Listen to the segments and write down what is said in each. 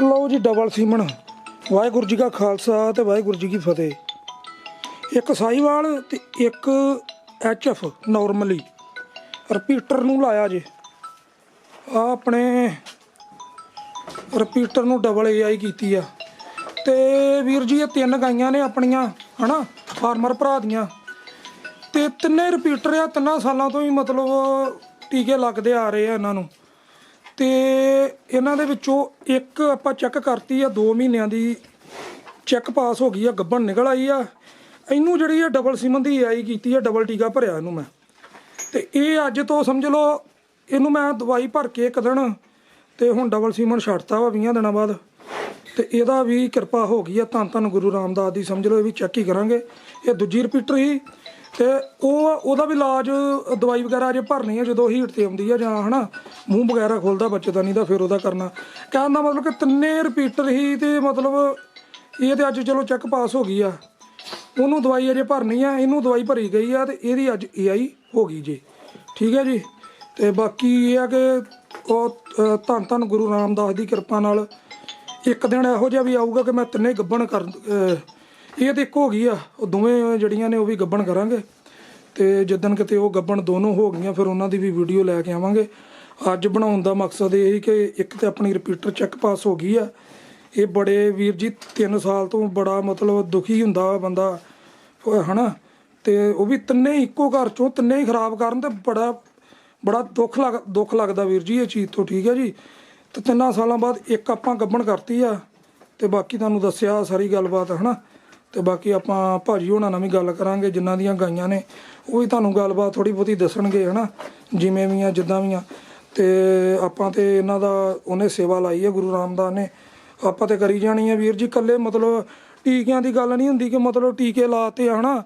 ਲਓ ਜੀ ਡਬਲ ਸੀਮਨ ਵਾਹਿਗੁਰੂ ਜੀ ਕਾ ਖਾਲਸਾ ਤੇ ਵਾਹਿਗੁਰੂ ਜੀ ਕੀ ਫਤਿਹ। ਇੱਕ ਸਾਈਵਾਲ ਤੇ ਇੱਕ ਐਚਐਫ ਨਾਰਮਲੀ। ਰਿਪੀਟਰ ਨੂੰ ਲਾਇਆ ਜੇ। ਆ ਆਪਣੇ ਰਿਪੀਟਰ ਨੂੰ ਡਬਲ ਏਆਈ ਕੀਤੀ ਆ। ਤੇ ਵੀਰ ਜੀ, ਇਹ ਤਿੰਨ ਗਾਈਆਂ ਨੇ ਆਪਣੀਆਂ, ਹਨਾ? ਫਾਰਮਰ ਭਰਾ ਦੀਆਂ। ਤੇ ਤਿੰਨੇ ਰਿਪੀਟਰ ਆ, ਤਿੰਨਾਂ ਸਾਲਾਂ ਤੋਂ ਹੀ ਮਤਲਬ ਟੀਕੇ ਲੱਗਦੇ ਆ ਰਹੇ ਆ ਇਹਨਾਂ ਨੂੰ। ਤੇ ਇਹਨਾਂ ਦੇ ਵਿੱਚੋਂ ਇੱਕ ਆਪਾਂ ਚੈੱਕ ਕਰਤੀ ਆ 2 ਮਹੀਨਿਆਂ ਦੀ ਚੈੱਕ ਪਾਸ ਹੋ ਗਈ ਆ, ਗੱਬਣ ਨਿਕਲ ਆਈ ਆ। ਇਹਨੂੰ ਜਿਹੜੀ ਆ ਡਬਲ ਸੀਮਨ ਦੀ ਆਈ ਕੀਤੀ ਆ ਡਬਲ ਟੀਕਾ ਭਰਿਆ ਇਹਨੂੰ ਮੈਂ। ਤੇ ਇਹ ਅੱਜ ਤੋਂ ਸਮਝ ਲਓ, ਇਹਨੂੰ ਮੈਂ ਦਵਾਈ ਭਰ ਕੇ ਇੱਕ ਦਿਨ ਤੇ ਹੁਣ ਡਬਲ ਸੀਮਨ ਛੱਡਤਾ ਵਾ 20 ਦਿਨਾਂ ਬਾਅਦ। ਤੇ ਇਹਦਾ ਵੀ ਕਿਰਪਾ ਹੋ ਗਈ ਆ ਧੰਨ ਧੰਨ ਗੁਰੂ ਰਾਮਦਾਸ ਦੀ, ਸਮਝ ਲਓ ਇਹ ਵੀ ਚੈੱਕ ਹੀ ਕਰਾਂਗੇ। ਇਹ ਦੂਜੀ ਰਿਪੀਟਰ ਹੀ ਤੇ ਉਹ ਉਹਦਾ ਵੀ ਇਲਾਜ, ਦਵਾਈ ਵਗੈਰਾ ਅਜੇ ਭਰਨੀ ਆ, ਜਦੋਂ ਹੀਟ ਤੇ ਆਉਂਦੀ ਆ ਜਾਂ ਹਨਾ, ਮੂੰਹ ਵਗੈਰਾ ਖੁੱਲਦਾ ਬੱਚੇ ਦਾ ਨਹੀਂ ਤਾਂ ਫਿਰ ਉਹਦਾ ਕਰਨਾ। ਕਹਿਣ ਦਾ ਮਤਲਬ ਕਿ ਤਿੰਨੇ ਰਿਪੀਟਰ ਹੀ ਤੇ ਮਤਲਬ ਇਹ ਤੇ ਅੱਜ ਚਲੋ ਚੈੱਕ ਪਾਸ ਹੋ ਗਈ ਆ। ਉਹਨੂੰ ਦਵਾਈ ਅਜੇ ਭਰਨੀ ਆ, ਇਹਨੂੰ ਦਵਾਈ ਭਰੀ ਗਈ ਆ ਤੇ ਇਹਦੀ ਅੱਜ ਏਆਈ ਹੋ ਗਈ ਜੀ। ਠੀਕ ਹੈ ਜੀ? ਤੇ ਬਾਕੀ ਇਹ ਆ ਕਿ ਉਹ ਧੰਨ ਧੰਨ ਗੁਰੂ ਰਾਮਦਾਸ ਦੀ ਕਿਰਪਾ ਨਾਲ ਇੱਕ ਦਿਨ ਇਹੋ ਜਿਹਾ ਵੀ ਆਊਗਾ ਕਿ ਮੈਂ ਤਿੰਨੇ ਗੱਬਣ ਕਰ ਇਹ ਤੇ ਇੱਕ ਹੋ ਗਈ ਆ, ਉਹ ਦੋਵੇਂ ਜਿਹੜੀਆਂ ਨੇ ਉਹ ਵੀ ਗੱਬਣ ਕਰਾਂਗੇ। ਤੇ ਜਿੱਦਣ ਕਿਤੇ ਉਹ ਗੱਬਣ ਦੋਨੋਂ ਹੋ ਗਈਆਂ, ਫਿਰ ਉਹਨਾਂ ਦੀ ਵੀ ਵੀਡੀਓ ਲੈ ਕੇ ਆਵਾਂਗੇ। ਅੱਜ ਬਣਾਉਣ ਦਾ ਮਕਸਦ ਇਹ ਹੀ ਕਿ ਇੱਕ ਤੇ ਆਪਣੀ ਰਿਪੀਟਰ ਚੈੱਕ ਪਾਸ ਹੋ ਗਈ ਆ। ਇਹ ਬੜੇ ਵੀਰ ਜੀ 3 ਸਾਲ ਤੋਂ ਬੜਾ ਮਤਲਬ ਦੁਖੀ ਹੁੰਦਾ ਬੰਦਾ, ਉਹ ਹਨਾ? ਤੇ ਉਹ ਵੀ ਤਿੰਨੇ ਇੱਕੋ ਘਰ ਚੋਂ, ਤਿੰਨੇ ਹੀ ਖਰਾਬ ਕਰਨ ਤੇ ਬੜਾ ਬੜਾ ਦੁੱਖ ਲੱਗ, ਦੁੱਖ ਲੱਗਦਾ ਵੀਰ ਜੀ ਇਹ ਚੀਜ਼ ਤੋਂ, ਠੀਕ ਹੈ ਜੀ? ਤੇ ਤਿੰਨਾਂ ਸਾਲਾਂ ਬਾਅਦ ਇੱਕ ਆਪਾਂ ਗੱਬਣ ਕਰਤੀ ਆ। ਤੇ ਬਾਕੀ ਤੁਹਾਨੂੰ ਦੱਸਿਆ ਸਾਰੀ ਗੱਲਬਾਤ, ਹਨਾ? ਤੇ ਬਾਕੀ ਆਪਾਂ ਭਾਜੀ ਹੋਣਾ ਨਾਲ ਵੀ ਗੱਲ ਕਰਾਂਗੇ ਜਿਨ੍ਹਾਂ ਦੀਆਂ ਗਾਈਆਂ ਨੇ। ਉਹ ਵੀ ਤੁਹਾਨੂੰ ਗੱਲਬਾਤ ਥੋੜੀ ਬਹੁਤੀ ਦੱਸਣਗੇ, ਹਨਾ? ਜਿਵੇਂ ਵੀ ਆ, ਜਿੱਦਾਂ ਵੀ ਆ। ਤੇ ਆਪਾਂ ਤੇ ਇਹਨਾਂ ਦਾ, ਉਹਨੇ ਸੇਵਾ ਲਾਈ ਹੈ ਗੁਰੂ ਰਾਮਦਾਸ ਨੇ। ਆਪਾਂ ਤੇ ਕਰੀ ਜਾਣੀ ਆ ਵੀਰ ਜੀ ਕੱਲੇ ਮਤਲਬ ਟੀਕਿਆਂ ਦੀ ਗੱਲ ਨਹੀਂ ਹੁੰਦੀ ਕਿ ਮਤਲਬ ਟੀਕੇ ਲਾਤੇ ਆ, ਹਨਾ?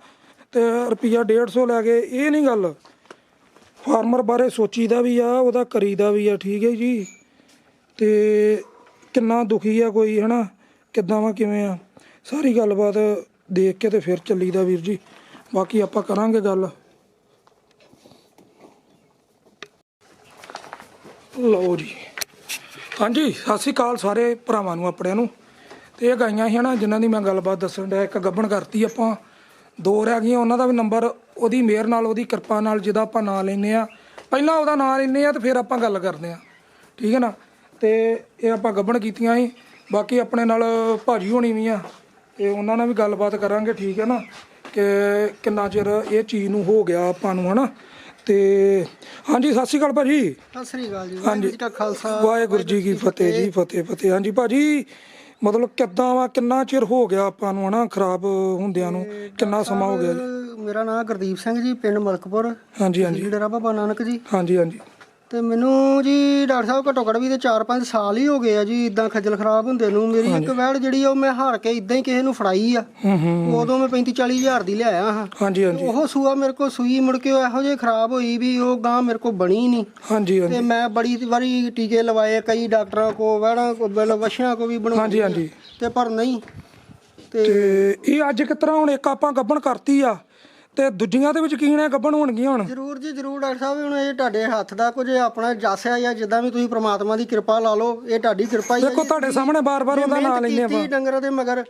ਤੇ ਰੁਪਿਆ 150 ਲੈ ਗਏ ਇਹ ਨਹੀਂ ਗੱਲ। ਫਾਰਮਰ ਬਾਰੇ ਸੋਚੀਦਾ ਵੀ ਆ, ਉਹਦਾ ਕਰੀਦਾ ਵੀ ਆ, ਠੀਕ ਹੈ ਜੀ? ਤੇ ਕਿੰਨਾ ਦੁਖੀ ਆ ਕੋਈ, ਹਨਾ? ਕਿੱਦਾਂ ਵਾ, ਕਿਵੇਂ ਆ? ਸਾਰੀ ਗੱਲਬਾਤ ਦੇਖ ਕੇ ਤੇ ਫਿਰ ਚੱਲੀਦਾ ਵੀਰ ਜੀ। ਬਾਕੀ ਆਪਾਂ ਕਰਾਂਗੇ ਗੱਲ। ਲਓ ਜੀ। ਹਾਂਜੀ, ਸਤਿ ਸ਼੍ਰੀ ਅਕਾਲ ਸਾਰੇ ਭਰਾਵਾਂ ਨੂੰ, ਆਪਣਿਆਂ ਨੂੰ। ਤੇ ਇਹ ਗਾਈਆਂ ਸੀ ਨਾ ਜਿਨ੍ਹਾਂ ਦੀ ਮੈਂ ਗੱਲਬਾਤ ਦੱਸਣ ਡਿਆ, ਇੱਕ ਗੱਬਣ ਕਰਤੀ ਆਪਾਂ। ਦੋ ਰਹਿ ਗਈਆਂ, ਉਹਨਾਂ ਦਾ ਵੀ ਨੰਬਰ ਉਹਦੀ ਮਿਹਰ ਨਾਲ, ਉਹਦੀ ਕਿਰਪਾ ਨਾਲ, ਜਿਹਦਾ ਆਪਾਂ ਨਾਂ ਲੈਨੇ ਆ ਪਹਿਲਾਂ ਉਹਦਾ ਨਾਂ ਲੈਨੇ ਆ ਤੇ ਫਿਰ ਆਪਾਂ ਗੱਲ ਕਰਦੇ ਆ ਠੀਕ ਹੈ ਨਾ? ਤੇ ਇਹ ਆਪਾਂ ਗੱਬਣ ਕੀਤੀਆਂ ਸੀ। ਬਾਕੀ ਆਪਣੇ ਨਾਲ ਭਾਜੀ ਹੋਣੀ ਵੀ ਆ, ਤੇ ਉਹਨਾਂ ਨਾਲ ਵੀ ਗੱਲਬਾਤ ਕਰਾਂਗੇ, ਠੀਕ ਹੈ ਨਾ? ਕਿ ਕਿੰਨਾ ਚਿਰ ਇਹ ਚੀਜ਼ ਨੂੰ ਹੋ ਗਿਆ ਆਪਾਂ ਨੂੰ ਹਨਾ? ਤੇ ਹਾਂਜੀ ਸਤਿ ਸ਼੍ਰੀ ਅਕਾਲ ਭਾਜੀ। ਸਤਿ ਸ੍ਰੀ ਅਕਾਲ ਜੀ ਵਾਹਿਗੁਰੂ ਜੀ ਕਾ ਖਾਲਸਾ ਵਾਹਿਗੁਰੂ ਜੀ ਕੀ ਫਤਿਹ ਜੀ ਫਤਿਹ। ਫਤਿਹ ਹਾਂਜੀ ਭਾਜੀ ਮਤਲਬ ਕਿੱਦਾਂ ਵਾ ਕਿੰਨਾ ਚਿਰ ਹੋ ਗਿਆ ਆਪਾਂ ਨੂੰ ਹਨਾ ਖਰਾਬ ਹੁੰਦਿਆਂ ਨੂੰ? ਕਿੰਨਾ ਸਮਾਂ ਹੋ ਗਿਆ ਜੀ? ਮੇਰਾ ਨਾਮ ਗੁਰਦੀਪ ਸਿੰਘ ਜੀ ਪਿੰਡ ਮਲਕਪੁਰ। ਹਾਂਜੀ ਹਾਂਜੀ। ਜੀ ਡੇਰਾ ਬਾਬਾ ਨਾਨਕ ਜੀ। ਹਾਂਜੀ ਹਾਂਜੀ। ਤੇ ਮੈਨੂੰ ਜੀ ਡਾਕਟਰ ਸਾਹਿਬ ਘੱਟੋ ਘੱਟ ਵੀ ਤੇ 4-5 ਸਾਲ ਹੀ ਹੋ ਗਏ ਆ ਜੀ ਇਦਾਂ ਖੱਜਲ ਖਰਾਬ ਹੁੰਦੇ ਨੂੰ। ਮੇਰੀ ਇੱਕ ਵੈੜ ਜਿਹੜੀ ਆ ਉਹ ਮੈਂ ਹਾਰ ਕੇ ਇਦਾਂ ਹੀ ਕਿਸੇ ਨੂੰ ਫੜਾਈ ਆ। ਉਦੋਂ ਮੈਂ 35-40 ਹਜ਼ਾਰ ਦੀ ਲਿਆਇਆ ਹਾਂ। ਹਾਂਜੀ ਹਾਂਜੀ। ਉਹ ਸੂਆ ਮੇਰੇ ਕੋਲ ਸੂਈ ਮੁੜ ਕੇ ਉਹ ਇਹੋ ਜਿਹੀ ਖਰਾਬ ਹੋਈ ਵੀ ਉਹ ਗਾਂ ਮੇਰੇ ਕੋਲ ਬਣੀ ਨਹੀਂ। ਹਾਂਜੀ ਤੇ ਮੈਂ ਬੜੀ ਵਾਰੀ ਟੀਕੇ ਲਵਾਏ ਕਈ ਡਾਕਟਰਾਂ ਕੋ ਵੈੜਾਂ ਕੋ ਬਲ ਵਸ਼ਿਆਂ ਕੋ ਵੀ ਬਣਵਾ ਹਾਂਜੀ ਹਾਂਜੀ। ਤੇ ਪਰ ਨਹੀਂ। ਤੇ ਇਹ ਅੱਜ ਕਿਸ ਤਰ੍ਹਾਂ ਹੁਣ ਇੱਕ ਆਪਾਂ ਗੱਬਣ ਕਰਤੀ ਆ? ਤੇ ਦੂਜੀਆਂ ਦੇ ਵਿੱਚ ਯਕੀਨ ਹੈ ਗੱਬਣ ਹੋਣਗੀਆਂ ਹੁਣ? ਜਰੂਰ ਜੀ ਜਰੂਰ ਡਾਕਟਰ ਸਾਹਿਬ ਹੁਣ ਇਹ ਤੁਹਾਡੇ ਹੱਥ ਦਾ ਕੁਝ ਆਪਣਾ ਜਾਸਿਆ ਜਾਂ ਜਿੱਦਾਂ ਵੀ ਤੁਸੀਂ ਪ੍ਰਮਾਤਮਾ ਦੀ ਕਿਰਪਾ ਲਾ ਲਓ ਇਹ ਤੁਹਾਡੀ ਕਿਰਪਾ ਹੀ ਹੈ ਦੇਖੋ ਤੁਹਾਡੇ ਸਾਹਮਣੇ ਬਾਰ-ਬਾਰ ਉਹਦਾ ਨਾਂ ਲੈਂਦੇ ਕੀਤੀ ਡੰਗਰਾਂ ਦੇ ਮਗਰ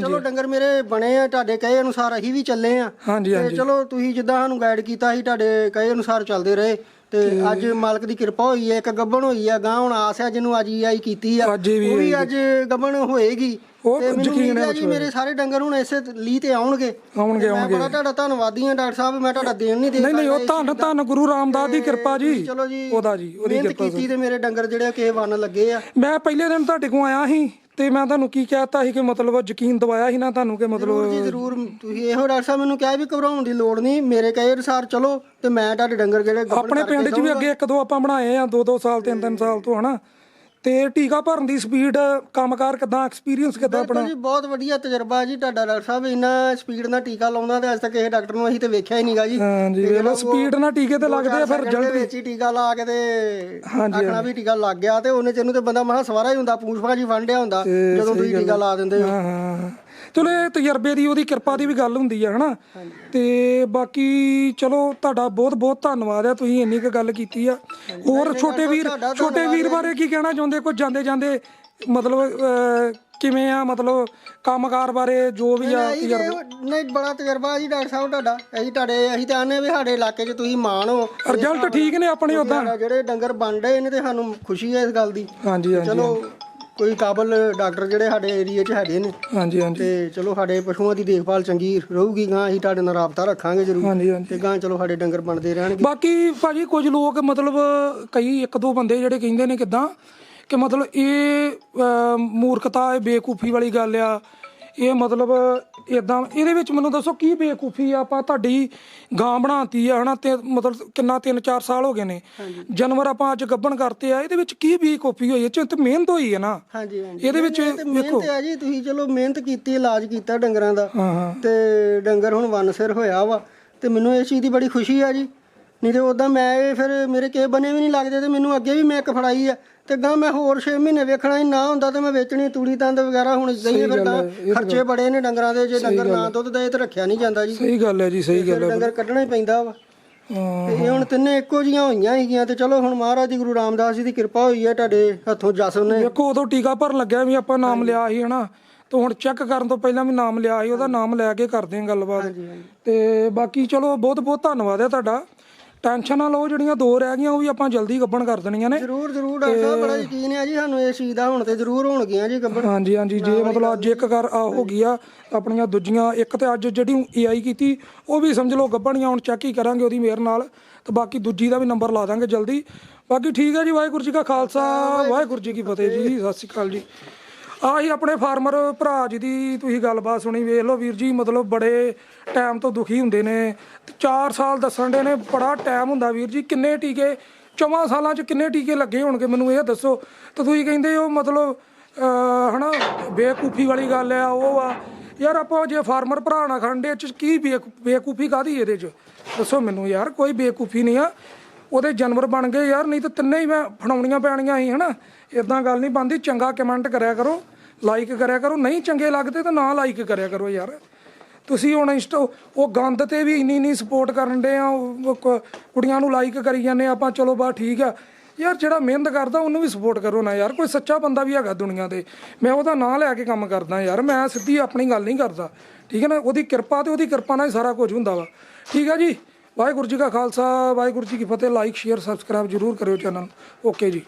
ਚਲੋ ਡੰਗਰ ਮੇਰੇ ਬਣੇ ਆ ਤੁਹਾਡੇ ਕਹੇ ਅਨੁਸਾਰ ਅਸੀਂ ਵੀ ਚੱਲੇ ਆ। ਹਾਂਜੀ ਤੇ ਚਲੋ ਤੁਸੀਂ ਜਿੱਦਾਂ ਸਾਨੂੰ ਗਾਈਡ ਕੀਤਾ ਸੀ ਤੁਹਾਡੇ ਕਹੇ ਅਨੁਸਾਰ ਚੱਲਦੇ ਰਹੇ। ਤੇ ਅੱਜ ਮਾਲਕ ਦੀ ਕਿਰਪਾ ਹੋਈ ਹੈ ਇੱਕ ਗੱਬਣ ਹੋਈ ਹੈ ਗਾਂ ਹੁਣ ਆਸ ਹੈ ਜਿਹਨੂੰ ਅੱਜ ਆਈ ਕੀਤੀ ਆ। ਉਹ ਵੀ ਅੱਜ ਗੱਬਣ ਹੋਏਗੀ। ਉਹ ਤੇ ਮੈਨੂੰ ਯਕੀਨ ਉਮੀਦ ਹੈ ਹੈ ਜੀ ਮੇਰੇ ਸਾਰੇ ਡੰਗਰ ਹੁਣ ਇਸੇ ਲੀ ਤੇ ਆਉਣਗੇ। ਆਉਣਗੇ ਮੈਂ ਬੜਾ ਤੁਹਾਡਾ ਧੰਨਵਾਦੀ ਹਾਂ ਡਾਕਟਰ ਸਾਹਿਬ ਮੈਂ ਤੁਹਾਡਾ ਦੇਣ ਨਹੀਂ ਦੇ ਨਹੀਂ ਨਹੀਂ ਉਹ ਧੰਨ ਧੰਨ ਗੁਰੂ ਰਾਮਦਾਸ ਦੀ ਕਿਰਪਾ ਜੀ। ਚਲੋ ਜੀ ਉਹਦਾ ਜੀ ਉਹਦੀ ਮਿਹਨਤ ਕੀਤੀ ਤੇ ਮੇਰੇ ਡੰਗਰ ਜਿਹੜੇ ਕਿਸੇ ਵਨ ਲੱਗੇ ਆ। ਮੈਂ ਪਹਿਲੇ ਦਿਨ ਤੁਹਾਡੇ ਕੋਲ ਆਇਆ ਸੀ ਤੇ ਮੈਂ ਤੁਹਾਨੂੰ ਕੀ ਕਹਿਤਾ ਸੀ ਕਿ ਮਤਲਬ ਯਕੀਨ ਦਵਾਇਆ ਸੀ ਨਾ ਤੁਹਾਨੂੰ ਕਿ ਮਤਲਬ ਜ਼ਰੂਰ ਜੀ ਜ਼ਰੂਰ। ਤੁਸੀਂ ਇਹੋ ਡਾਕਟਰ ਸਾਹਿਬ ਮੈਨੂੰ ਕਿਹਾ ਵੀ ਘਬਰਾਉਣ ਦੀ ਲੋੜ ਨਹੀਂ। ਮੇਰੇ ਕਹੇ ਅਨੁਸਾਰ ਚਲੋ ਤੇ ਮੈਂ ਤੁਹਾਡੇ ਡੰਗਰ ਜਿਹੜੇ ਆਪਣੇ ਕਰਕੇ ਪਿੰਡ 'ਚ ਵੀ ਅੱਗੇ ਇੱਕ ਦੋ ਆਪਾਂ ਬਣਾਏ ਆ ਦੋ ਦੋ ਸਾਲ ਤਿੰਨ ਤਿੰਨ ਸਾਲ ਤੋਂ ਹਨਾ? ਤੇ ਟੀਕਾ ਭਰਨ ਦੀ ਸਪੀਡ ਕੰਮਕਾਰ ਕਿਦਾਂ ਐਕਸਪੀਰੀਅੰਸ ਕਿਦਾਂ ਆਪਣਾ? ਜੀ ਬਹੁਤ ਵਧੀਆ ਤਜਰਬਾ ਜੀ ਤੁਹਾਡਾ ਡਾਕਟਰ ਸਾਹਿਬ। ਇੰਨਾ ਸਪੀਡ ਨਾਲ ਟੀਕਾ ਲਾਉਂਦਾ ਤੇ ਅੱਜ ਤੱਕ ਇਹ ਡਾਕਟਰ ਨੂੰ ਅਸੀਂ ਤੇ ਵੇਖਿਆ ਹੀ ਨਹੀਂਗਾ ਜੀ। ਹਾਂਜੀ ਵੇਖ ਲਓ ਸਪੀਡ ਨਾਲ ਟੀਕੇ ਤੇ ਲੱਗਦੇ ਆ ਫਿਰ ਰਿਜ਼ਲਟ ਦੇ ਵਿੱਚ ਹੀ ਟੀਕਾ ਲਾ ਕੇ ਤੇ ਆਖਣਾ ਵੀ ਟੀਕਾ ਲੱਗ ਗਿਆ ਤੇ ਉਹਨੇ ਚਿਰ ਨੂੰ ਤੇ ਬੰਦਾ ਮਹਾ ਸਵਾਰਾ ਹੀ ਹੁੰਦਾ ਪੂਛ ਭਾਜੀ ਫੰਡਿਆ ਹੁੰਦਾ ਜਦੋਂ ਤੁਸੀਂ ਟੀਕਾ ਲਾ ਦਿੰਦੇ ਹੋ ਹਾਂ ਹਾਂ। ਚਲੋ ਇਹ ਤਜਰਬੇ ਦੀ ਉਹਦੀ ਕਿਰਪਾ ਦੀ ਵੀ ਗੱਲ ਹੁੰਦੀ ਆ ਹਨਾ? ਤੇ ਬਾਕੀ ਚਲੋ ਤੁਹਾਡਾ ਬਹੁਤ ਬਹੁਤ ਧੰਨਵਾਦ ਆ ਤੁਸੀਂ ਇੰਨੀ ਕੁ ਗੱਲ ਕੀਤੀ ਆ। ਹੋਰ ਛੋਟੇ ਵੀਰ ਛੋਟੇ ਵੀਰ ਬਾਰੇ ਕੀ ਕਹਿਣਾ ਚਾਹੁੰਦੇ? ਕੋਈ ਜਾਂਦੇ ਜਾਂਦੇ ਮਤਲਬ ਕਿਵੇਂ ਆ ਮਤਲਬ ਕੰਮਕਾਰ ਬਾਰੇ ਜੋ ਵੀ ਆ ਜੀ, ਨਹੀਂ ਬੜਾ ਤਜਰਬਾ ਜੀ ਡਾਕਟਰ ਸਾਹਿਬ ਤੁਹਾਡਾ। ਅਸੀਂ ਤੁਹਾਡੇ ਅਸੀਂ ਤਾਂ ਆਨੇ ਵੀ ਸਾਡੇ ਇਲਾਕੇ 'ਚ ਤੁਸੀਂ ਮਾਣ ਹੋ। ਰਿਜ਼ਲਟ ਠੀਕ ਨੇ ਆਪਣੇ ਉਦਾਂ? ਜਿਹੜੇ ਡੰਗਰ ਬਣ ਰਹੇ ਨੇ ਤੇ ਸਾਨੂੰ ਖੁਸ਼ੀ ਹੈ ਇਸ ਗੱਲ ਦੀ। ਹਾਂਜੀ ਹਾਂਜੀ ਚਲੋ ਕੋਈ ਕਾਬਲ ਡਾਕਟਰ ਜਿਹੜੇ ਸਾਡੇ ਏਰੀਆ 'ਚ ਹੈਗੇ ਨੇ। ਹਾਂਜੀ ਹਾਂਜੀ। ਤੇ ਚਲੋ ਸਾਡੇ ਪਸ਼ੂਆਂ ਦੀ ਦੇਖਭਾਲ ਚੰਗੀ ਰਹੂਗੀ ਗਾਂ ਅਸੀਂ ਤੁਹਾਡੇ ਨਾਲ ਰਾਬਤਾ ਰੱਖਾਂਗੇ ਜ਼ਰੂਰ। ਹਾਂਜੀ ਹਾਂਜੀ। ਤੇ ਗਾਂ ਚਲੋ ਸਾਡੇ ਡੰਗਰ ਬਣਦੇ ਰਹਿਣਗੇ। ਬਾਕੀ ਭਾਜੀ ਕੁਝ ਲੋਕ ਮਤਲਬ ਕਈ ਇੱਕ ਦੋ ਬੰਦੇ ਜਿਹੜੇ ਕਹਿੰਦੇ ਨੇ ਕਿਦਾਂ ਕਿ ਮਤਲਬ ਇਹ ਅਹ, ਮੂਰਖਤਾ ਇਹ ਬੇਕੂਫੀ ਵਾਲੀ ਗੱਲ ਆ। ਇਹ ਮਤਲਬ ਇਦਾਂ ਇਹਦੇ ਵਿੱਚ ਮੈਨੂੰ ਦੱਸੋ ਕੀ ਬੇਕੂਫੀ ਆ? ਆਪਾਂ ਤੁਹਾਡੀ ਗਾਂ ਬਣਾਤੀ ਆ ਹਨਾ? ਤੇ ਮਤਲਬ ਕਿੰਨਾ 3-4 ਸਾਲ ਹੋ ਗਏ ਨੇ। ਜਾਨਵਰ ਆਪਾਂ ਅੱਜ ਗੱਭਣ ਕਰਤੇ ਆ। ਇਹਦੇ ਵਿੱਚ ਕੀ ਬੇਕੂਫੀ ਹੋਈ? ਹੈ ਚ ਤੇ ਮਿਹਨਤ ਹੋਈ ਹੈ ਨਾ। ਹਾਂਜੀ ਹਾਂਜੀ। ਇਹਦੇ ਵਿੱਚ ਤੇ ਮਿਹਨਤ ਆ ਜੀ। ਤੁਸੀਂ ਚਲੋ ਮਿਹਨਤ ਕੀਤੀ ਇਲਾਜ ਕੀਤਾ ਡੰਗਰਾਂ ਦਾ। ਤੇ ਡੰਗਰ ਹੁਣ ਵਨ ਸਿਰ ਹੋਇਆ ਵਾ। ਤੇ ਮੈਨੂੰ ਇਸ ਚੀਜ਼ ਦੀ ਬੜੀ ਖੁਸ਼ੀ ਆ ਜੀ। ਨਹੀਂ ਤੇ ਉਦਾਂ ਮੈਂ ਇਹ ਫਿਰ ਮੇਰੇ ਕੇ ਬਨੇ ਵੀ ਨਹੀਂ ਲੱਗਦੇ ਤੇ ਮੈਨੂੰ ਅੱਗੇ ਵੀ ਮੈਂ ਇੱਕ ਫੜਾਈ ਆ। ਤੇ ਗਾਂ ਮੈਂ ਹੋਰ 6 ਮਹੀਨੇ ਵੇਖਣਾ ਹੀ ਨਾ ਹੁੰਦਾ ਤੇ ਮੈਂ ਵੇਚਣੀ ਤੂੜੀ ਤੰਦ ਵਗੈਰਾ ਹੁਣ ਇਦਾਂ ਹੀ ਫਿਰ ਖਰਚੇ ਬੜੇ ਨੇ ਡੰਗਰਾਂ ਦੇ ਜੇ ਡੰਗਰ ਨਾ ਦੁੱਧ ਦੇ ਤੇ ਰੱਖਿਆ ਨਹੀਂ ਜਾਂਦਾ ਜੀ। ਸਹੀ ਗੱਲ ਹੈ ਜੀ ਸਹੀ ਗੱਲ ਹੈ। ਡੰਗਰ ਕੱਢਣਾ ਹੀ ਪੈਂਦਾ ਵਾ। ਹਾਂ, ਤੇ ਇਹ ਹੁਣ ਤਿੰਨੇ ਇੱਕੋ ਜੀਆਂ ਹੋਈਆਂ ਹੈਗੀਆਂ ਤੇ ਚਲੋ ਹੁਣ ਮਹਾਰਾਜ ਜੀ ਗੁਰੂ ਰਾਮਦਾਸ ਜੀ ਦੀ ਕਿਰਪਾ ਹੋਈ ਹੈ ਤੁਹਾਡੇ ਹੱਥੋਂ ਜਸ ਨੇ ਵੇਖੋ ਉਦੋਂ ਟੀਕਾ ਭਰਨ ਲੱਗਿਆ ਵੀ ਆਪਾਂ ਨਾਮ ਲਿਆ ਸੀ ਹਨਾ। ਤੇ ਹੁਣ ਚੈੱਕ ਕਰਨ ਤੋਂ ਪਹਿਲਾਂ ਵੀ ਨਾਮ ਲਿਆ ਸੀ ਉਹਦਾ ਨਾਮ ਲੈ ਕੇ ਕਰਦੇ ਹਾਂ ਗੱਲਬਾਤ। ਤੇ ਬਾਕੀ ਚਲੋ ਬਹੁਤ ਬਹੁਤ ਧੰਨਵਾਦ ਹੈ ਤੁਹਾਡਾ। ਟੈਨਸ਼ਨ ਨਾ ਲਓ ਜਿਹੜੀਆਂ ਦੋ ਰਹਿ ਗਈਆਂ ਉਹ ਵੀ ਆਪਾਂ ਜਲਦੀ ਗੱਭਣ ਕਰ ਦੇਣੀਆਂ ਨੇ। ਜ਼ਰੂਰ ਜ਼ਰੂਰ ਡਾਕਟਰ ਸਾਹਿਬ ਬੜਾ ਯਕੀਨ ਹੈ ਜੀ ਸਾਨੂੰ ਇਸ ਚੀਜ਼ ਦਾ ਹੁਣ ਤੇ ਜ਼ਰੂਰ ਹੋਣਗੀਆਂ ਜੀ ਗੱਬੜ ਹਾਂਜੀ ਹਾਂਜੀ ਜੇ ਮਤਲਬ ਅੱਜ ਇੱਕ ਕਰ ਆ ਹੋ ਗਈ ਆ ਆਪਣੀਆਂ ਦੂਜੀਆਂ ਇੱਕ ਤੇ ਅੱਜ ਜਿਹੜੀ ਏਆਈ ਕੀਤੀ ਉਹ ਵੀ ਸਮਝ ਲਓ ਗੱਭਣੀਆਂ ਹੁਣ ਚੈੱਕ ਹੀ ਕਰਾਂਗੇ ਉਹਦੀ ਮੇਰ ਨਾਲ ਤੇ ਬਾਕੀ ਦੂਜੀ ਦਾ ਵੀ ਨੰਬਰ ਲਾ ਦਾਂਗੇ ਜਲਦੀ। ਬਾਕੀ ਠੀਕ ਹੈ ਜੀ ਵਾਹਿਗੁਰੂ ਜੀ ਕਾ ਖਾਲਸਾ ਵਾਹਿਗੁਰੂ ਜੀ ਕੀ ਫਤਿਹ ਜੀ ਸਤਿ ਸ਼੍ਰੀ ਅਕਾਲ ਜੀ। ਆਹੀ ਆਪਣੇ ਫਾਰਮਰ ਭਰਾ ਜੀ ਦੀ ਤੁਸੀਂ ਗੱਲਬਾਤ ਸੁਣੀ ਵੇਖ ਲਓ ਵੀਰ ਜੀ ਮਤਲਬ ਬੜੇ ਟਾਈਮ ਤੋਂ ਦੁਖੀ ਹੁੰਦੇ ਨੇ। 4 ਸਾਲ ਦੱਸਣ ਦੇ ਨੇ ਬੜਾ ਟਾਈਮ ਹੁੰਦਾ ਵੀਰ ਜੀ। ਕਿੰਨੇ ਟੀਕੇ ਚੌਵਾਂ ਸਾਲਾਂ 'ਚ ਕਿੰਨੇ ਟੀਕੇ ਲੱਗੇ ਹੋਣਗੇ ਮੈਨੂੰ ਇਹ ਦੱਸੋ। ਤਾਂ ਤੁਸੀਂ ਕਹਿੰਦੇ ਹੋ ਮਤਲਬ ਅਹ, ਹਨਾ ਬੇਕੂਫੀ ਵਾਲੀ ਗੱਲ ਆ ਉਹ ਆ। ਯਾਰ ਆਪਾਂ ਜੇ ਫਾਰਮਰ ਭਰਾ ਨਾ ਖੰਡੇ ਚ ਕੀ ਬੇਕ- ਬੇਕੂਫੀ ਕਾਦੀ ਇਹਦੇ 'ਚ? ਦੱਸੋ ਮੈਨੂੰ ਯਾਰ ਕੋਈ ਬੇਕੂਫੀ ਨਹੀਂ ਆ। ਉਹਦੇ ਜਾਨਵਰ ਬਣ ਗਏ ਯਾਰ ਨਹੀਂ ਤਾਂ ਤਿੰਨੇ ਹੀ ਮੈਂ ਫੜਾਉਣੀਆਂ ਪੈਣੀਆਂ ਸੀ ਹਨਾ? ਇਦਾਂ ਗੱਲ ਨਹੀਂ ਬਣਦੀ ਚੰਗਾ ਕਮੈਂਟ ਕਰਿਆ ਕਰੋ ਲਾਈਕ ਕਰਿਆ ਕਰੋ ਨਹੀਂ ਚੰਗੇ ਲੱਗਦੇ ਤਾਂ ਨਾ ਲਾਈਕ ਕਰਿਆ ਕਰੋ ਯਾਰ। ਤੁਸੀਂ ਹੁਣ ਇੰਸਟਾ ਉਹ ਗੰਦ ਤੇ ਵੀ ਇੰਨੀ ਇੰਨੀ ਸਪੋਰਟ ਕਰਨ ਦੇ ਆ ਉਹ ਕੁੜੀਆਂ ਨੂੰ ਲਾਈਕ ਕਰੀ ਜਾਂਦੇ ਆ, ਆਪਾਂ ਚਲੋ ਬਾ ਠੀਕ ਆ। ਯਾਰ ਜਿਹੜਾ ਮਿਹਨਤ ਕਰਦਾ ਉਹਨੂੰ ਵੀ ਸਪੋਰਟ ਕਰੋ ਨਾ ਯਾਰ ਕੋਈ ਸੱਚਾ ਬੰਦਾ ਵੀ ਹੈਗਾ ਦੁਨੀਆ ਤੇ। ਮੈਂ ਉਹਦਾ ਨਾਂ ਲੈ ਕੇ ਕੰਮ ਕਰਦਾ ਯਾਰ ਮੈਂ ਸਿੱਧੀ ਆਪਣੀ ਗੱਲ ਨਹੀਂ ਕਰਦਾ ਠੀਕ ਹੈ ਨਾ? ਉਹਦੀ ਕਿਰਪਾ ਤੇ ਉਹਦੀ ਕਿਰਪਾ ਨਾਲ ਹੀ ਸਾਰਾ ਕੁਝ ਹੁੰਦਾ ਵਾ। ਠੀਕ ਹੈ ਜੀ? ਵਾਹਿਗੁਰੂ ਜੀ ਕਾ ਖਾਲਸਾ, ਵਾਹਿਗੁਰੂ ਜੀ ਕੀ ਫਤਿਹ। ਲਾਈਕ ਸ਼ੇਅਰ ਸਬਸਕ੍ਰਾਈਬ ਜਰੂਰ ਕਰਿਓ ਚੈਨਲ। ਓਕੇ ਜੀ।